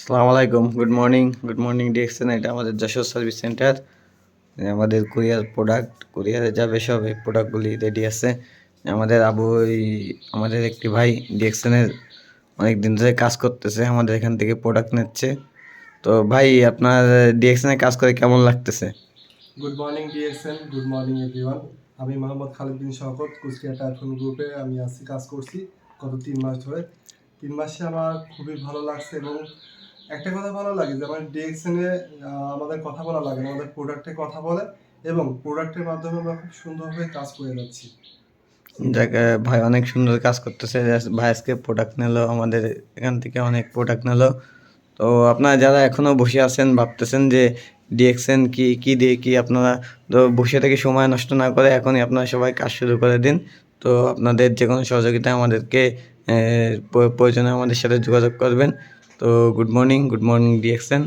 আসসালামু আলাইকুম good morning good morning DXN এটা আমাদের যশোর সার্ভিস সেন্টার। আমাদের কুরিয়ার প্রোডাক্ট, কুরিয়ারে যাবে সব এই প্রোডাক্টগুলি রেডি আছে। আমাদের আবু আমাদের একটি ভাই ডিএক্সএনের অনেক দিন ধরে কাজ করতেছে, আমাদের এখান থেকে প্রোডাক্ট নিচ্ছে। তো ভাই, আপনার ডিএক্সএনে কাজ করে কেমন লাগতেছে? Good morning DXN good morning everyone আমি মোহাম্মদ খালিদ শওকত কুষ্টিয়া টাইফুন গ্রুপে আমি আজকে কাজ করছি গত তিন মাস ধরে। তিন মাসে আমার খুবই ভালো লাগছে এবং একটা কথা ভালো লাগে, যে আমার ডিএক্সএনে আমাদের কথা বলা লাগে আমাদের প্রোডাক্টে কথা বলে এবং প্রোডাক্টের মাধ্যমে আমরা খুব সুন্দরভাবে কাজ করে যাচ্ছি। যাক ভাই অনেক সুন্দর কাজ করতেছে ভাই আজকে প্রোডাক্ট নিলো, আমাদের এখান থেকে অনেক প্রোডাক্ট নিলো। তো আপনারা যারা এখনও বসে আছেন, ভাবতেছেন যে ডিএক্সএন কি কি দিয়ে কি আপনারা, তো বসে থেকে সময় নষ্ট না করে এখনই আপনারা সবাই কাজ শুরু করে দিন। তো আপনাদের যে কোনো সহযোগিতা আমাদেরকে প্রয়োজনে আমাদের সাথে যোগাযোগ করবেন। তো good morning good morning DXN